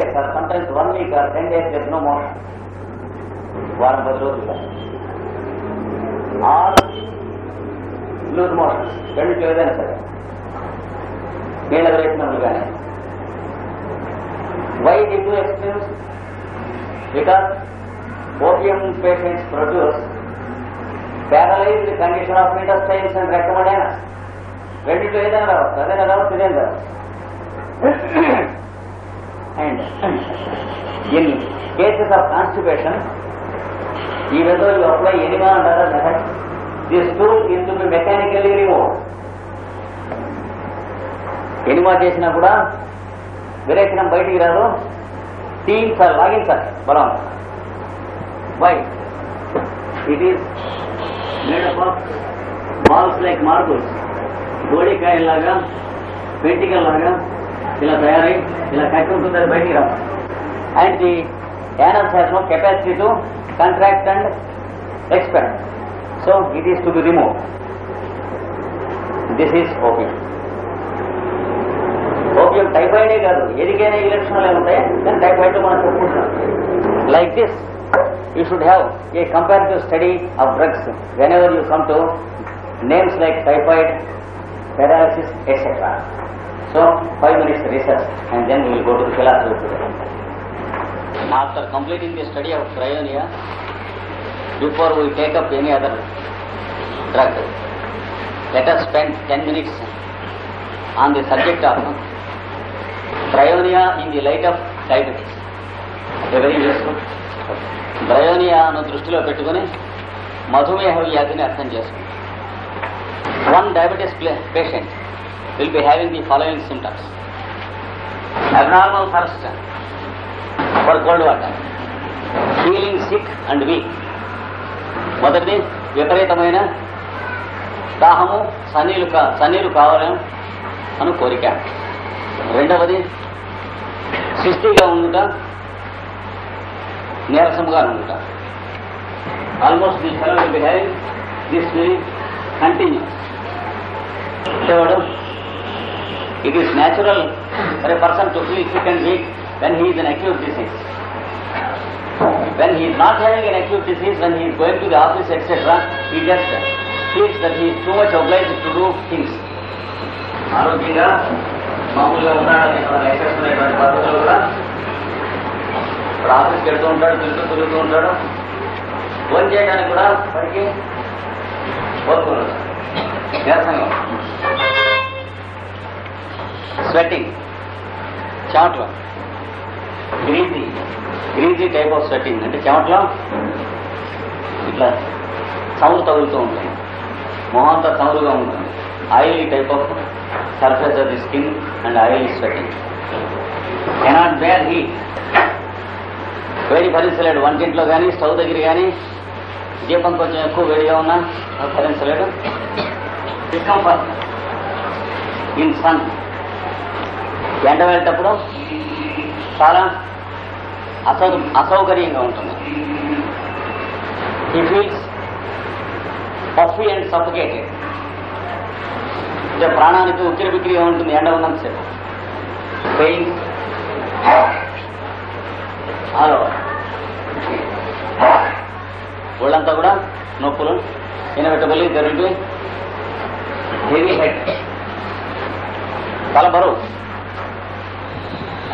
Sir sometimes one week or ten days డెస్ no motion వారం పది రోజులు ఆల్ లూజ్ మోషన్స్ రెండిట్లో ఏదైనా సరే. నీళ్ళ ప్రయత్నములు కానీ. Why the two extremes because opium patients produce paralysed condition of intestines and రెకమెండైనా రెండిట్లో ఏదైనా రావచ్చు. అదే రావచ్చు ఇదేం రావచ్చు and in cases of constipation ఈ విధంగా లోపల apply enema method this tool in to be enema చేసినా కూడా విరేచనం బయటికి రాదు. టీమ్ సార్ లాగిన్ సార్ బలం by it is malls like marbles గోడికాయల్ లాగా పెంటికల్ లాగా ఇలా తయారై ఇలా కట్టి ఉంటుంది అది బయటికి రాదు and the anals has no capacity to contract and expend so it is to be remove this is opium opium టైఫాయిడే కాదు. ఏదికైనా ఈ లక్షణాలు ఉంటాయి? కానీ టైఫాయిడ్ మనం చెప్పుకుంటున్నాం like this you should have a comparative study of drugs whenever you come to names like typhoid paralysis etcetera so five minutes research and then will go to philosophy after completing the study of bryonia before take up any other drug letter spend ten minutes on the subject of bryonia in the light of diabetics very useful డ్రయోనియాను దృష్టిలో పెట్టుకొని మధుమేహ వ్యాధిని అర్థం చేసుకుంటాం one diabetes patient will be having the following symptoms. Abnormal thirst for cold water, feeling sick and weak. మొదటిది విపరీతమైన దాహము సన్నీలు కా సన్నీలు కావాలని అను కోరిక రెండవది సుస్థిగా ఉండుట నీరసముగా ఉండుట almost the fellow will be having this will continue Third, it is natural for a person to feel sick and weak when he is in acute disease. When he is not having an acute disease, when he is going to the office, etc., he just feels that he is too much obliged to do things. ఆరోగ్యంగా మామూలుగా ఉన్నాడని excess పద్ధతులు కూడా ఇప్పుడు ఆఫీస్కి వెళ్తూ ఉంటాడు తిరుగుతూ తిరుగుతూ ఉంటాడు ఫోన్ చేయడానికి కూడా వాడికి కోరుకున్నాడు నీరసంగా sweating చెమట్లో greasy greasy type of sweating అంటే చెమట్లో ఇట్లా చమురు తగులుతూ ఉంటుంది మొహంతా చమురుగా ఉంటుంది. Oily type of surface of the skin and oily sweating cannot bear heat వేడి భరించలేడు. వంటింట్లో కానీ స్టవ్ దగ్గర కానీ దీపం కొంచెం ఎక్కువ వేడిగా ఉన్నా భరించలేడు. డిస్కంఫర్ట్ ఇన్ సన్ ఎండ వెళ్ళేటప్పుడు చాలా అసౌ అసౌకర్యంగా ఉంటుంది. He feels puffy and suffocated అంటే ప్రాణానికి ఉక్కిరి బిక్కిరిగా ఉంటుంది ఎండ ఉన్నంతసేపు. పెయిన్ హలో ఒళ్ళంతా కూడా నొప్పులు ఇనబెట్టబలి జరుగుతుంది హెవీ హెడ్ తల బరువు.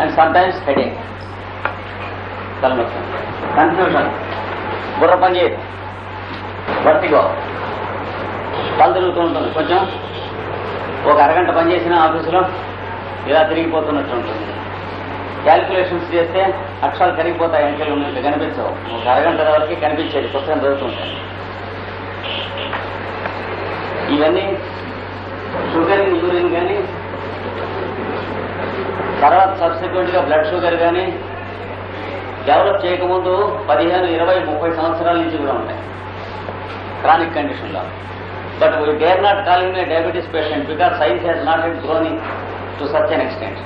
అండ్ సమ్టైమ్స్ హెడేక్ తలనొప్పి. కన్ఫ్యూషన్ బుర్ర పని వర్తిగో తల తిరుగుతూ ఉంటుంది. కొంచెం ఒక అరగంట పనిచేసిన ఆఫీసులో ఇలా తిరిగిపోతున్నట్టు ఉంటుంది. క్యాలిక్యులేషన్స్ చేస్తే అక్షరాలు కరిగిపోతాయి. ఎంకలు ఉన్నట్టు కనిపించవు. ఒక అరగంట వరకు కనిపించేది. పుస్తకం చదువుతుంటాయి ఇవన్నీ షుగర్ని యూరిన్ కానీ తర్వాత సబ్సిక్వెంట్గా బ్లడ్ షుగర్ కానీ డెవలప్ చేయకముందు పదిహేను ఇరవై ముప్పై సంవత్సరాల నుంచి కూడా ఉంటాయి. క్రానిక్ కండిషన్లో but we dare not calling a diabetes patient because science has not it groaning to such an extent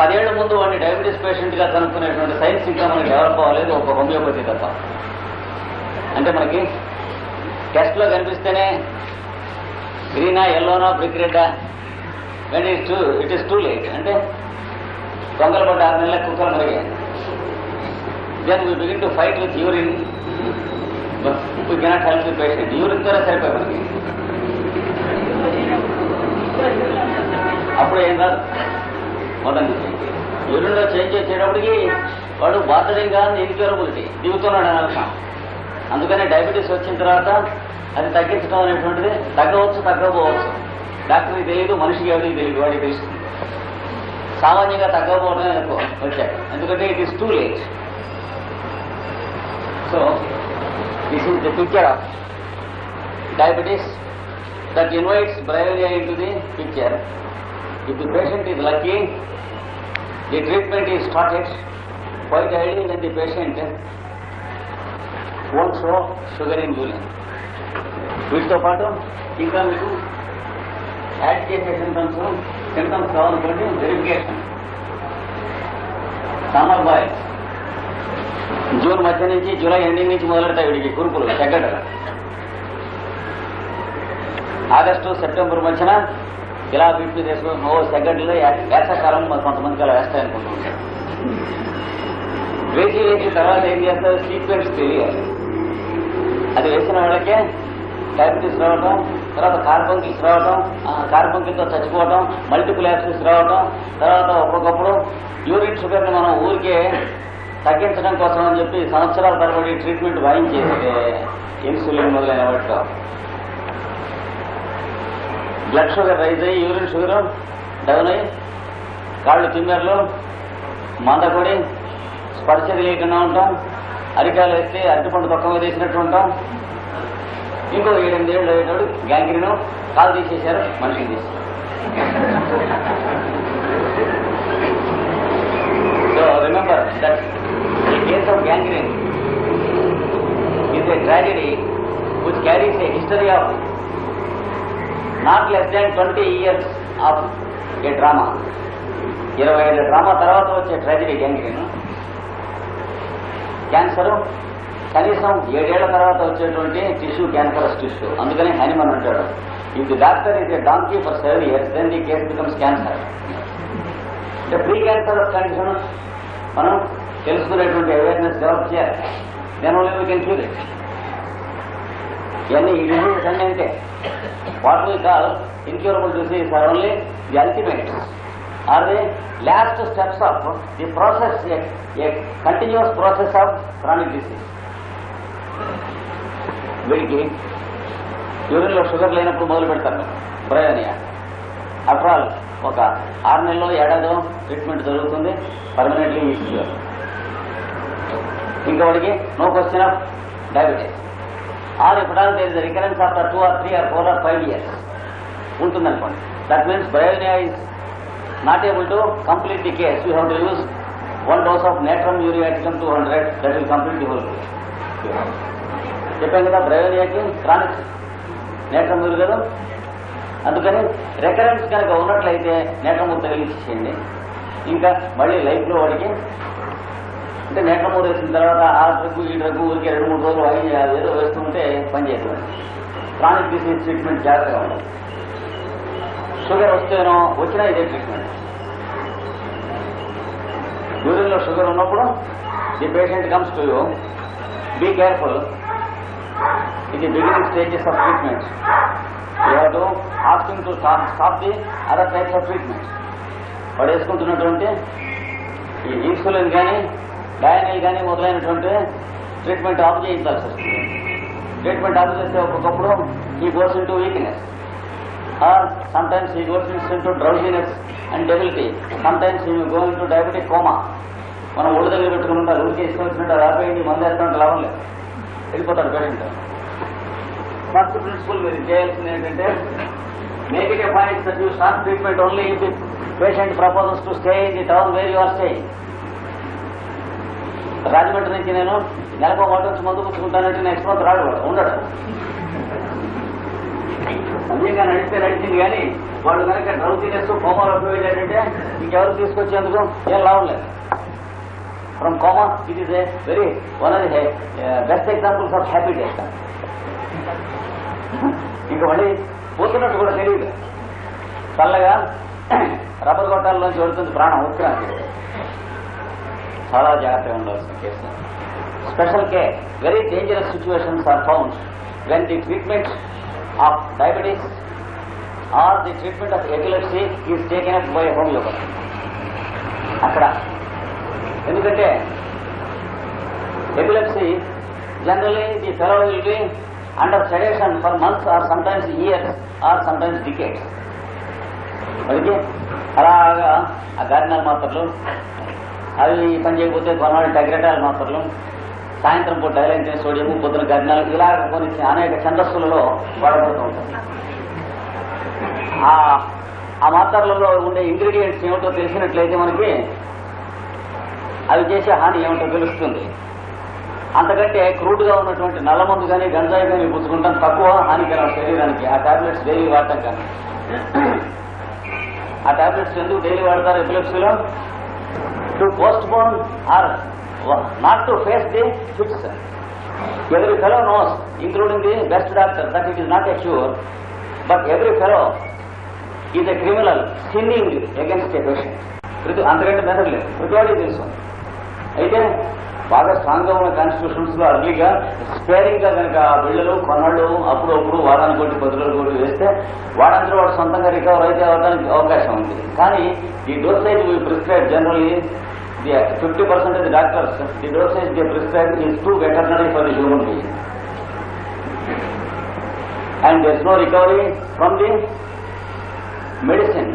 పదేళ్ళ ముందు వాడిని డయాబెటీస్ పేషెంట్గా కనుక్కునేటువంటి సైన్స్ ఇంకా మనకి డెవలప్ అవ్వలేదు ఒక హోమియోపతి తప్ప. అంటే మనకి టెస్ట్లో కనిపిస్తేనే గ్రీనా ఎల్లోనా brick రెడ్డా when it too it is too late అంటే దొంగలు పడ్డ ఆరు నెలల కుక్కలు మరిగాయి. Then we begin to fight with urine we cannot help the patient యూరిన్తోనే సరిపోయి మనకి. అప్పుడు ఏం కాదు. మొదటి యూరిన్లో చేంజ్ చేసేటప్పటికి వాడు బాధడం కాదు ఇన్క్యూరబులిటీ దిగుతున్నాడు అని అర్థం. అందుకనే డయాబెటీస్ వచ్చిన తర్వాత అది తగ్గించడం అనేటువంటిది తగ్గవచ్చు తగ్గకపోవచ్చు. డాక్టర్కి తెలియదు మనిషికి ఎవరికి తెలియదు వాడికి తెలుసు. సామాన్యంగా తగ్గకపోవడమే ఎక్కువ వచ్చాక ఎందుకంటే it is too late so this is the picture of diabetes that invites Bravaria into the picture. If the patient is lucky, the treatment is started quite early when the patient won't show sugar in urine. వీటితో పాటు ఇంకా మీకు add చేసే symptoms symptoms కావాలనుకోండి verification summer bye. June మధ్య నుంచి July ending నుంచి మొదలెడతాయి వీడికి కురుకులు తగ్గట ఆగస్టు సెప్టెంబర్ మధ్యన ఇలా వీటిని తీసుకుని ఓ సెకండ్లో వేసకాలం కొంతమందికి అలా వేస్తాయనుకుంటున్నాం వేసి వేసిన తర్వాత ఏం చేస్తారు? సీక్వెన్స్ తెలియాలి. అది వేసిన వాళ్ళకే డయాబెటీస్ తీసుకురావడం తర్వాత కార్బంకిల్స్ రావటం కార్బంకిల్తో చచ్చిపోవటం మల్టిపుల్ రావడం తర్వాత ఒక్కొక్కప్పుడు యూరిన్ షుగర్ని మనం ఊరికే తగ్గించడం కోసం అని చెప్పి సంవత్సరాల తరబడి ట్రీట్మెంట్ వాయించేస్తే ఇన్సులిన్ మొదలైన వాటిలో. బ్లడ్ షుగర్ రైజ్ అయ్యి యూరిన్ షుగర్ డౌన్ అయ్యి కాళ్ళు తిమ్మెరలు మందకొడి స్పర్శ తెలియకుండా ఉంటాం అరికాలు వేస్తే అరటిపండు తొక్క తీసినట్టు వేసినట్టు ఉంటాం. ఇంకో ఏడెనిమిది ఏళ్ళు అయ్యేటాడు గ్యాంగ్రీను కాలు తీసేశారు మనిషిని తీసేశారు సో రిమెంబర్ దట్ ఈ case of gangrene is a tragedy which carries a history of not less than 20 years of a drama. ఇరవై ఐదు డ్రామా తర్వాత వచ్చే ట్రాజడీ గ్యాంగ్రీన్ క్యాన్సర్ కనీసం ఏడేళ్ళ తర్వాత వచ్చేటువంటి టిష్యూ క్యాన్సరస్ టిష్యూ అందుకని హైనిమన్ అంటాడు. If the doctor is a donkey for seven years then the case becomes cancer అంటే ప్రీ క్యాన్సరస్ కండిషన్ మనం తెలుసుకునేటువంటి అవేర్నెస్ డెవలప్ చేయాలి. Then only we can cure it ఇవన్నీ ఈ డిసీజెస్ అన్నీ అంటే what we call incurable disease are only the ultimate or the last steps of the process a continuous process of chronic disease వీడికి యూరిన్లో sugar లేనప్పుడు మొదలు పెడతారు. బ్రయోనియా ఆఫ్టర్ ఆల్ ఒక ఆరు నెలలో ఏడాదో ట్రీట్మెంట్ జరుగుతుంది. పర్మనెంట్లీ షుగర్ ఇంకా వాడికి no question of diabetes or ఎప్పుడాలు there is recurrence after two or three or four or five years ఉంటుందనుకోండి that means Bryonia is not able to complete the case you have to use one dose of natrum muriaticum two hundred that will complete the whole చెప్పాను కదా బ్రయోనియాకి chronic నేత్రం Yuri కదా అందుకని రెకరెన్స్ కనుక ఉన్నట్లయితే నేట్రమూరు తగిలించేయండి ఇంకా మళ్ళీ లైఫ్లో వాడికి అంటే నేట్రమూరు వేసిన తర్వాత ఆ డ్రగ్గు ఈ డ్రగ్గు ఊరికే రెండు మూడు రోజులు వాయి ఏదో వేస్తుంటే పనిచేస్తుంది క్రానిక్ డిసీజ్ ట్రీట్మెంట్ జాగ్రత్తగా ఉండాలి. షుగర్ వస్తేనో వచ్చినా ఇదే ట్రీట్మెంట్ యూరిన్లో షుగర్ ఉన్నప్పుడు the patient comes to you be careful ఇది beginning stages of treatment you have to asking to stop the other types of treatment పడేసుకుంటున్నటువంటి ఈ ఇన్సులిన్ కానీ డయానిల్ కానీ మొదలైనటువంటి ట్రీట్మెంట్ ఆఫ్ చేయించాల్సి వస్తుంది. ట్రీట్మెంట్ ఆఫ్ చేస్తే ఒక్కొక్కప్పుడు he goes into weakness or some times he goes into drowsiness and debility sometimes he go into diabetic coma మనం ఒళ్ళు దగ్గర పెట్టుకుని ఉంటారు ఊరికి వేసుకొచ్చినట్టు రాపోయింది మందు వేస్తున్నట్టు లాభం లేదు. వెళ్ళిపోతాడు పేరెంట్ ఫస్ట్ ప్రిన్సిపల్ మీరు చేయాల్సింది ఏంటంటే make it a point that you start treatment only if the patient proposals to stay in the town where you are staying Rajahmundry నుంచి నేను నెలకు ఒక వచ్చి మందు పుచ్చుకుంటానంటే నెక్స్ట్ మంత్ రాడు వాడు ఉండడు. అన్యంగా నడిస్తే నడిచింది కానీ వాడు కనుక డ్రౌ తినేస్తూ కోమాలో వెళ్ళాడంటే ఇంకెవరు తీసుకొచ్చేందుకు ఏం లాభం లేదు. From it is a very one of the eh, uh, best examples of happy days ఇంకా మళ్ళీ పోతున్నట్టు కూడా తెలియదు. చల్లగా రబ్బర్ గొట్టాల్లోంచి వెళుతుంది ప్రాణం ఉత్క్రాంతి చాలా జాగ్రత్తగా ఉండాల్సిన case. Special care very dangerous situations are found when the treatment of diabetes or the treatment of epilepsy is taken up by homeopathy అక్కడ ఎందుకంటే epilepsy generally the fellow will be under sedation for months or sometimes years or sometimes decades వాడికి అలాగా ఆ గార్డినల్ మాత్రలు అవి పని చేయకపోతే కొన్నాళ్ళు టగ్రెటాల్ మాత్రలు సాయంత్రం పూట డైలైన్ సోడియం పొద్దున గర్ణాలు ఇలా కొన్ని అనేక ఛందస్సులలో వాడబడుతూ ఉంటాయి ఆ ఆ మాత్రలలో ఉండే ఇంగ్రీడియంట్స్ ఏమిటో తెలిసినట్లయితే మనకి అవి చేసే హాని ఏమిటో తెలుస్తుంది. అంతకంటే క్రూడ్గా ఉన్నటువంటి నల్లమందు కానీ గంజాయి కానీ పుచ్చుకుంటాం తక్కువ హానికరం శరీరానికి. ఆ టాబ్లెట్స్ డైలీ వాడటం కానీ. ఆ టాబ్లెట్స్ ఎందుకు డైలీ వాడతారు ఎపిలెప్సీలో? To postpone or not to face the fits every fellow knows including the best doctor that it is not a cure, but every fellow is a criminal sinning against a patient. అంతకంటే better లేదు. ప్రతివాడికి తెలుసు. అయితే బాగా స్ట్రాంగ్గా ఉన్న కాన్స్టిట్యూషన్స్లో అర్లీగా స్పేరింగ్గా కనుక బిళ్ళలు కొన్నాళ్ళు అప్పుడప్పుడు వారానికి కొట్టి పదిలో కూడా వేస్తే వాడందరూ వాడు సొంతంగా రికవర్ అయితే అవ్వడానికి అవకాశం ఉంది. కానీ ఈ dose size prescribe generally the fifty percent of doctors the dose size the prescribe is too better నడీ for the human being and there no recovery from the medicine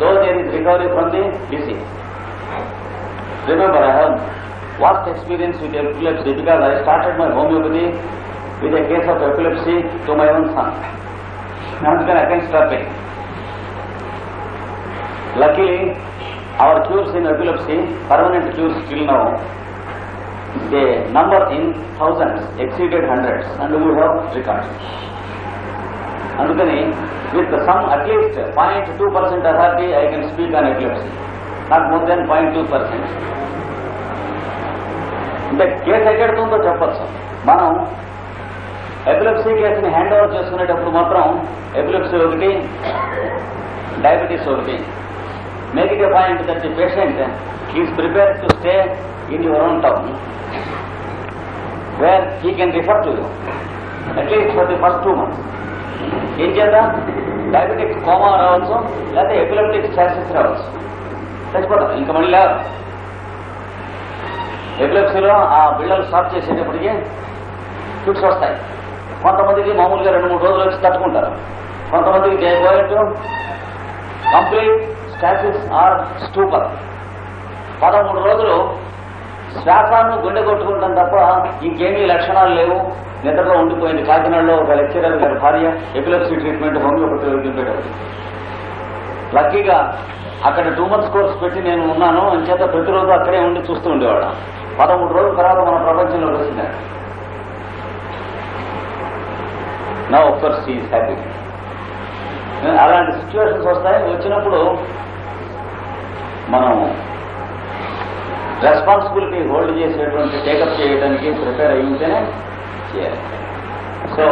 though there is recovery from the disease Remember, I have vast experience with epilepsy because I started my homeopathy with a case of epilepsy to my own son. అందుకని I can stop it. Luckily, our cures in epilepsy, permanent cures till now, they number in thousands, exceeded hundreds, and we have records. అందుకని with some at least point two percent authority I can speak on epilepsy not more than point two percent అంటే case ఎక్కడుతుందో చెప్పచ్చు. మనం epilepsy కేసుని hand over చేసుకునేటప్పుడు మాత్రం epilepsy ఒకటి diabetes ఒకటి make it a patient that prepare to is prepared to stay in your own town where he can refer to you at least for ఏం చేద్దాం? డయాబెటిక్ కోమా రావచ్చు లేకపోతే epileptic stasis రావచ్చు చచ్చిపోతాం ఇంకా మళ్ళీ లేవు ఎపిలెప్సీలో ఆ బిళ్ళలు స్టాప్ చేసేటప్పటికి ఫిట్స్ వస్తాయి. కొంతమందికి మామూలుగా రెండు మూడు రోజులు వచ్చి తట్టుకుంటారు. కొంతమందికి they going complete stasis or stupor. పదమూడు రోజులు శ్వాసాన్ని గుండె కొట్టుకుంటాం తప్ప ఇంకేమీ లక్షణాలు లేవు. నిద్రలో ఉండిపోయింది కాకినాడలో ఒక లెక్చరర్ గారి భార్య ఎపిలెప్సీ ట్రీట్మెంట్ హోమియోపతి పెట్టారు. లక్కీగా అక్కడ టూ మంత్స్ కోర్స్ పెట్టి నేను ఉన్నాను. అంచేత ప్రతిరోజు అక్కడే ఉండి చూస్తూ ఉండేవాడు పదమూడు రోజుల తర్వాత మన ప్రపంచంలో వచ్చినాడు నా కోర్స్ ఈజ్ హ్యాపీ అలాంటి సిచ్యువేషన్స్ వస్తాయి. వచ్చినప్పుడు మనం రెస్పాన్సిబిలిటీ హోల్డ్ చేసేటువంటి టేకప్ చేయడానికి ప్రిపేర్ అయి ఉంటేనే చేయాలి. So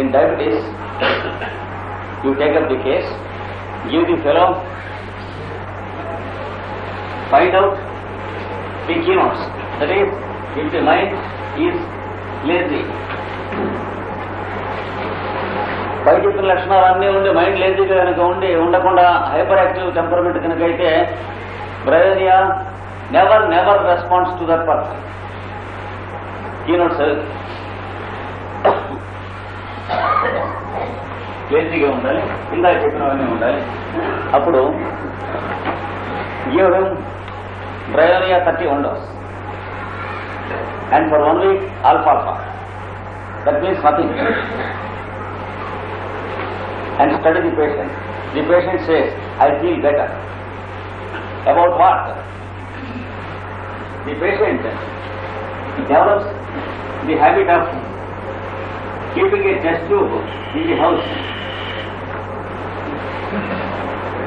in diabetes you take up the case give the fellow find out the keynotes That is, if the mind is lazy పై చెప్పిన లక్షణాలు అన్నీ ఉండి మైండ్ లేజీగా కనుక ఉండి ఉండకుండా హైపర్ యాక్టివ్ టెంపర్మెంట్ కనుక అయితే Bryonia never never response to that person sir లేజీగా ఉండాలి. ఇందాక చెప్పినవన్నీ ఉండాలి. అప్పుడు give him bryonia 30 windows and for one week alfalfa. That means nothing. And study the patient. The patient says i feel better. About what? The patient develops the habit of keeping a test tube in the house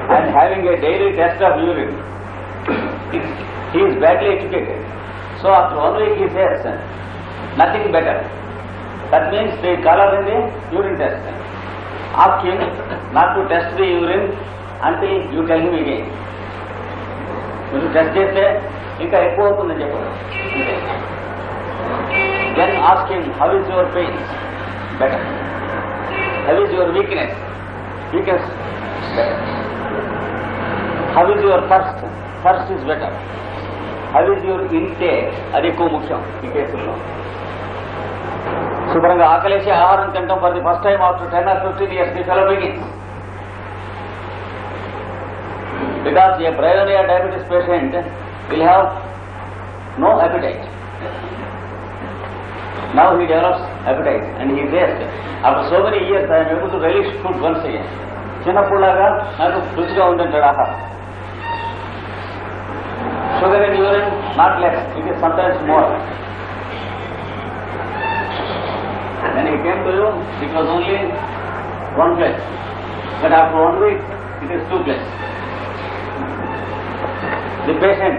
and having a daily test of urine. he is badly educated. So after one week he says, nothing better. That means they color in the urine test. Ask him not to test the urine until you tell him again. మీరు test చేస్తే ఇంకా ఎక్కువ అవుతుందని చెప్పారు then ask him how is your pains better how is your weakness weakness better how is your first first is better అవిద్యూరు ఇంతే అది ఎక్కువ ముఖ్యం ఈ కేసుల్లో శుభ్రంగా ఆకలేసి ఆహారం తినడం for first time after ten or fifteen years the fellow begins because a ప్రయోజన diabetes patient will have no appetite now he develops appetite and he taste అప్పుడు so many years I'm able to relish food once అయ్యాను చిన్నప్పుడులాగా నాకు రుచిగా ఉందంటాడు ఆహారం Sugar in urine not less it is sometimes more When he came to you, it was only one place. But after one week, it is two places. The patient,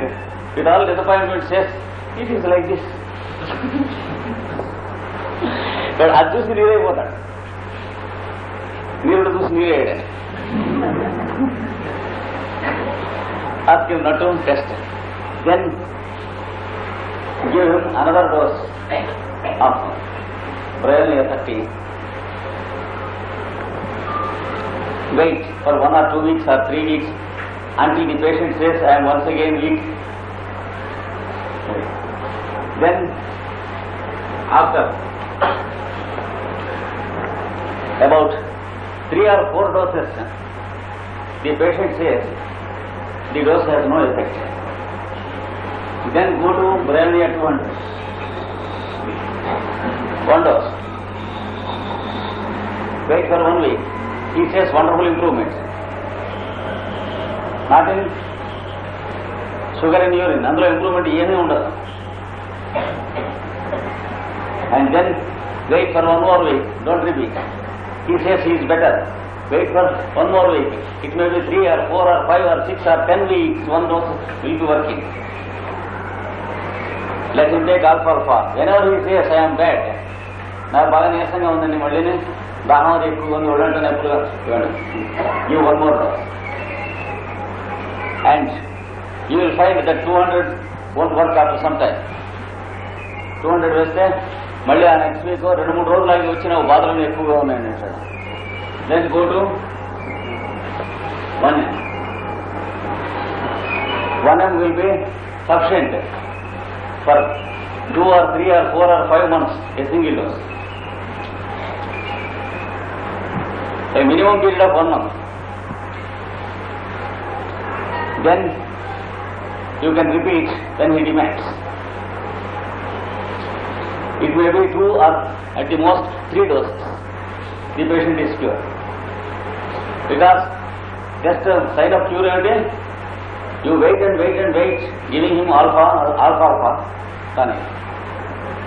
with all disappointment, says, it is like this. but అది చూసి నీరైపోతాడు నీరుడు చూసి నీరేయడని ask him not to test. then give him another dose of Bryonia 30. Wait for one or two weeks or three weeks until the patient says, I am once again weak. Then, after about three or four doses, the patient says, the dose has no effect. Then go to Bryonia 200. One dose. Wait for one week. He says wonderful improvement. Not in sugar in urine అందులో improvement ఏమీ ఉండదు and then wait for one more week don't repeat he says he's better wait for one more week it may be three or four or five or six or ten weeks one dose will be working let him take for far whenever you says I'm bad నాకు బాగా నీరసంగా ఉందండి మళ్ళీ దాహం అది ఎక్కువ ఉంది. ఒళ్ళంటే నొప్పులుగా ఇవ్వండి you one more and you will you that two hundred 200 won't work after some time. 200 వేస్తే మళ్ళీ ఆ నెక్స్ట్ వీక్ రెండు మూడు రోజులు ఆగి వచ్చిన బాధలు ఎక్కువగా ఉన్నాయండి sir then go to one M one M will be sufficient for two or three or four or five months, a single dose. A minimum period of one month. Then you can repeat Then he demands. It may be two or at the most three doses. The patient is cured. Because just a sign of cure every day you wait and wait and wait, giving him alpha, alpha, alpha, tonic.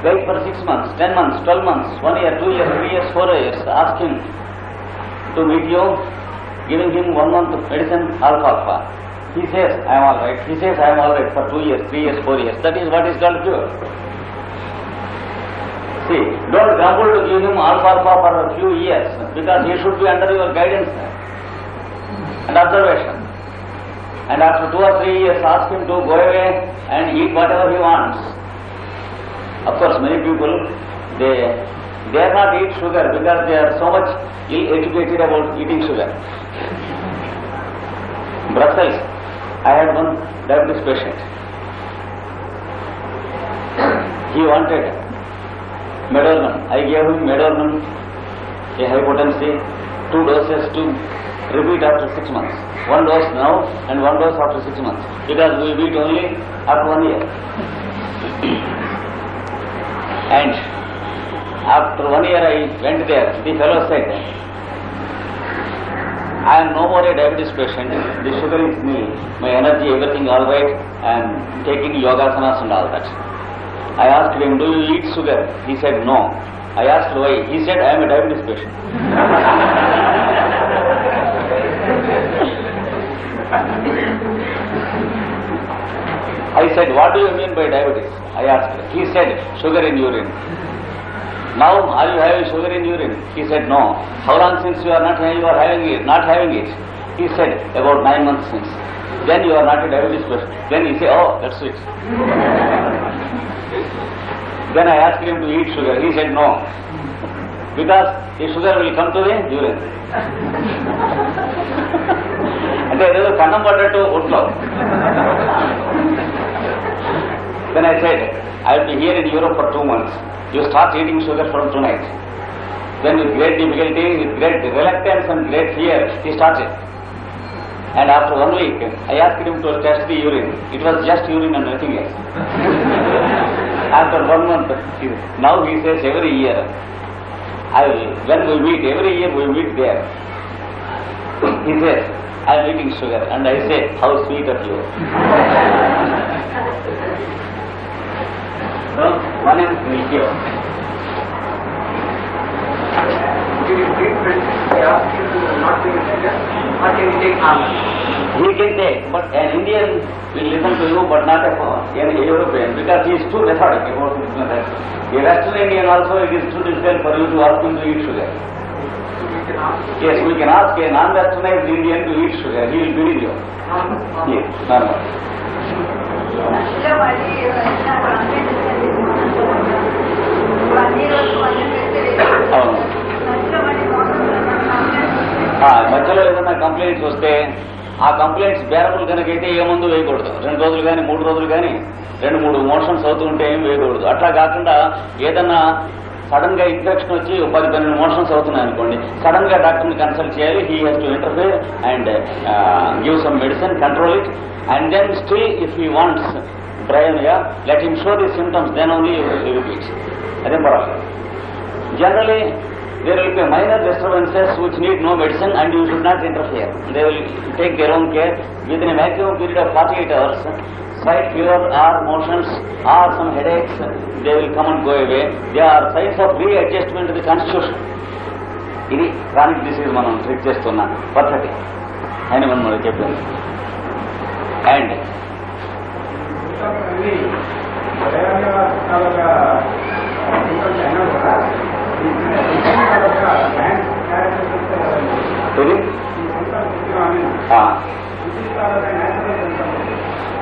Wait for six months, ten months, twelve months, one year, two years, three years, four years. Ask him to meet you, giving him one month of medicine, alpha, alpha. He says, I am all right. He says, I am all right for two years, three years, four years. That is what is called pure. See, don't grumble to give him alpha alpha for a few years because he should be under your guidance and observation. And after two or three years, ask him to go away and eat whatever he wants. Of course, many people, they dare not eat sugar because they are so much ill-educated about eating sugar. Brussels, I had one diabetes patient. He wanted Medornum. I gave him Medornum, a hypotency, two doses to repeat after six months. One dose now and one dose after six months. Because we beat only after one year. and after one year I went there. The fellow said, I am no more a diabetes patient. The sugar is nil. My energy, everything all right. I am taking yogasanas and all that. I asked him, do you eat sugar? He said, no. I asked why. He said, I am a diabetes patient. I said, what do you mean by diabetes? I asked. He said, sugar in urine. Now, are you having sugar in urine? He said, no. How long since you are not having, you are having it, not having it? He said, about nine months since. then you are not a diabetes patient. Then you say, oh, that's sweet. then I asked him to eat sugar. He said no. Because the sugar will come to the urine. అంటే ఏదో కన్నం పడ్డట్టు ఒంట్లో then I said, I will be here in Europe for two months. You start eating sugar from tonight. Then with great difficulty, with great reluctance and great fear, he started. And after one week, I asked him to test the urine. It was just urine and nothing else. after one month, now he says every year, I will, when we meet, every year we meet there. He says, I am eating sugar. And I say, how sweet of you. so, one is sugar, or can take but an Indian will listen to you, but not a, an European, because he is too methodic about his method. A Western Indian also, it is too difficult for you to ask him to eat sugar. Yes, we can ask a non-westernized Indian to eat sugar, he will believe you. Yes, normal. అవును మధ్యలో ఏదైనా complaints వస్తే ఆ complaints bearable కనుకైతే ఏ మందు వేయకూడదు. రెండు రోజులు కానీ మూడు రోజులు కానీ రెండు మూడు మోషన్స్ అవుతూ ఉంటే ఏం వేయకూడదు. అట్లా కాకుండా ఏదన్నా సడన్గా ఇన్ఫెక్షన్ వచ్చి పది పన్నెండు మోషన్స్ అవుతున్నాయి అనుకోండి సడన్గా డాక్టర్ని కన్సల్ట్ చేయాలి. He has to interfere and give some medicine control it and then still if he wants yeah let him show the symptoms then only repeats అదే పర్వాలేదు Generally, there will be minor disturbances which need no medicine and you should not interfere. They will take their own care. Within a maximum period of 48 hours, slight fever or motions or some headaches, they will come and go away. They are signs of readjustment to the constitution. ఇది chronic disease మనం treat చేస్తున్న పద్ధతి అని మనం మనకి చెప్పింది and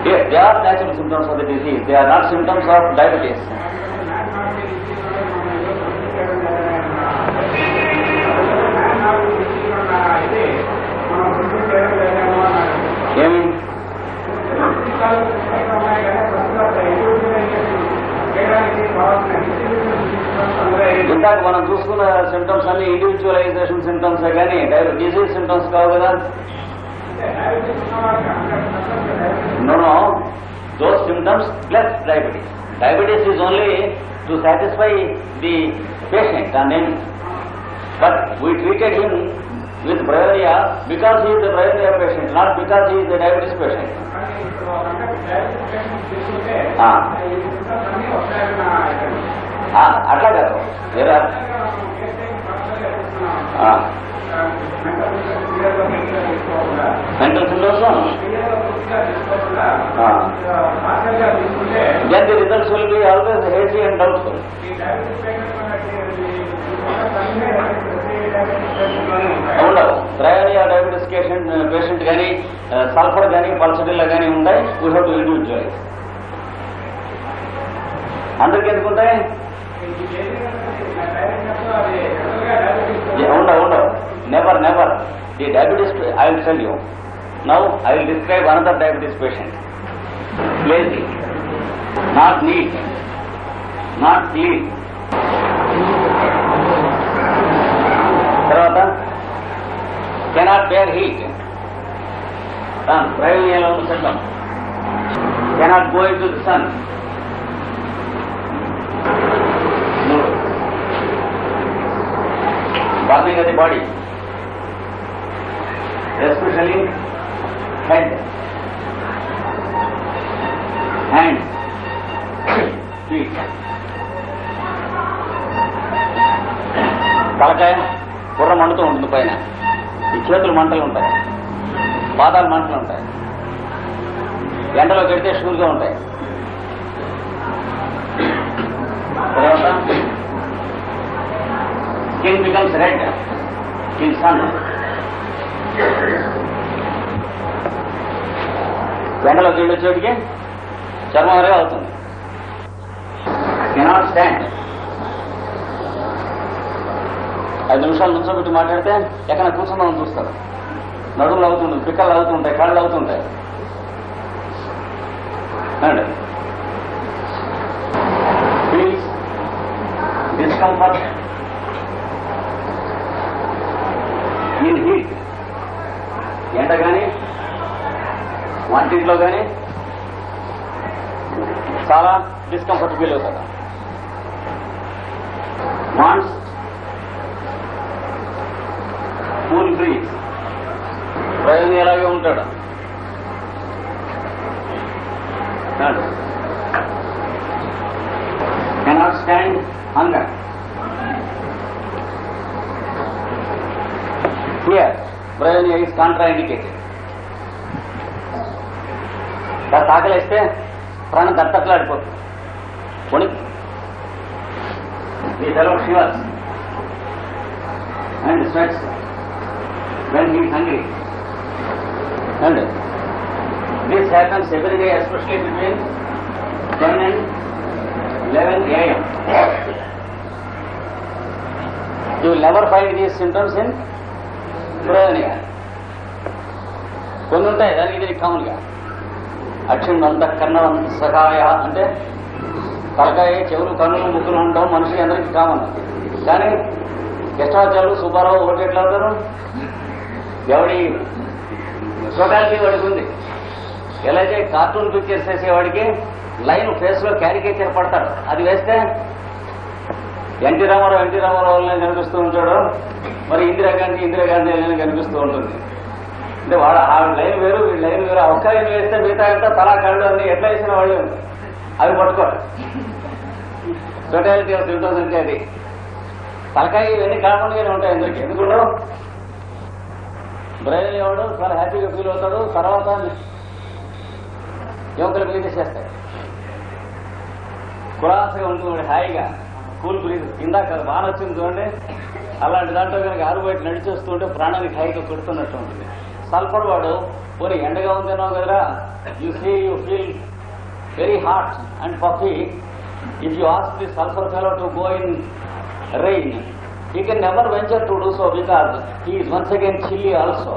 Yes, they are natural symptoms of the disease. They are not symptoms of diabetes. Symptoms అన్ని individualization symptoms కానీ డిసీజ్ సిమ్టమ్స్ కావు కదా No, no. Those symptoms plus diabetes. Diabetes is only to satisfy the patient and then, but we treated him with bryonia because he is a bryonia patient, not because he is a diabetes patient. Ah. Ah, అట్లా కాదు mental symptoms then the results will be always hazy and doubtful. ఉండవు ప్రయాణియా diabetes patient patient కానీ sulphur కానీ pulsatilla కానీ ఉంటాయి. We have to individualise అందరికి ఎందుకు ఉంటాయి? Yeah, ఉండవు ఉండవు never never the diabetes I will tell you now I will describe another diabetes patient lazy not neat not clean తర్వాత కెనాట్ బేర్ హీట్ ప్రయోజనాలు ఉన్న సిద్ధం cannot go into the sun entire body, especially head. Hand, feet, తలకాయ బుర్ర మండుతూ ఉంటుంది పైన ఈ చేతులు మంటలు ఉంటాయి పాదాలు మంటలు ఉంటాయి ఎండలో పెడితే షూర్గా ఉంటాయి తర్వాత స్కిన్ బికమ్స్ రెడ్ in వెంటలో ఎండలోకి వచ్చేటికి చర్మం వరే అవుతుంది కెనాట్ స్టాండ్ ఐదు నిమిషాలు నుంచోబెట్టి మాట్లాడితే ఎక్కడ కూర్చుందామని చూస్తారు. నడుములు అవుతుంటుంది పిక్కలు అవుతుంటాయి కళ్ళు అవుతుంటాయి. అండి ఫీల్స్ డిస్కంఫర్ట్ ఇన్ ఎండ కానీ వంటింట్లో కానీ చాలా డిస్కంఫర్ట్ ఫీల్ అవుతాడు వాన్స్ కూల్ బ్రీజ్ ప్రయోజనం ఎలాగే ఉంటాడు కెనాట్ స్టాండ్ హంగర్ హియర్ ప్రయోజనం ఈజ్ కాంట్రా ఇండికేటెడ్ కాస్త ఆకలిస్తే ప్రాణం దత్తట్లాడిపోతుంది కొని ఈ సెలవు shivers and sweats when he hungry and this happens every day especially between ten and eleven AM you will never find these symptoms in ప్రయోజనగా కొన్ని ఉంటాయి దానికి ఇది కామన్గా. అక్షిందంత కన్నవంత సహాయ అంటే తలకాయ చెవులు కన్నులు ముక్కులు ఉండడం మనిషి అందరికీ కామన్. కానీ కృష్ణాచార్యులు సుబ్బారావు ఒకటి ఎట్లా అవుతారు ఎవడి టోటాలిటీ వాడికి ఉంది ఎలా అయితే కార్టూన్ పిక్చర్స్ వేసేవాడికి లైన్ ఫేస్లో క్యారికేచర్ పడతారు అది వేస్తే ఎన్టీ రామారావు ఎన్టీ రామారావు కనిపిస్తూ ఉంటాడు. మరి ఇందిరాగాంధీ ఇందిరాగాంధీ కనిపిస్తూ ఉంటుంది. అంటే వాడు ఆ లైన్ వేరు వీడి లైన్ వేరు. ఒక్క లైన్ వేస్తే మిగతా అంతా తలా కళ్ళు అన్ని ఎట్లా వేసిన వాళ్ళు అవి పట్టుకోరు టోటాలిటీ ఆఫ్ సిమ్టమ్స్ అంటే అది తలకాయ ఇవన్నీ కామన్గానే ఉంటాయి అందరికీ. ఎందుకు బ్రెయిన్ ఎవడు? చాలా హ్యాపీగా ఫీల్ అవుతాడు. తర్వాత యువకులు మిగిలిచేస్తాయి కులాసగా ఉంటుంది హాయిగా కూల్ బ్రీజ్ ఇందాక బాగా వచ్చింది చూడండి. అలాంటి దాంట్లో కనుక ఆరు బయట నడిచేస్తుంటే ప్రాణానికి హాయిగా కొడుతున్నట్టు ఉంటుంది. సల్ఫర్ వాడు పోనీ ఎండగా ఉందేనో కదరా you see you feel very hot and puffy if you ask the sulphur fellow to go in rain, he can never venture to do so because he is once again chilly also.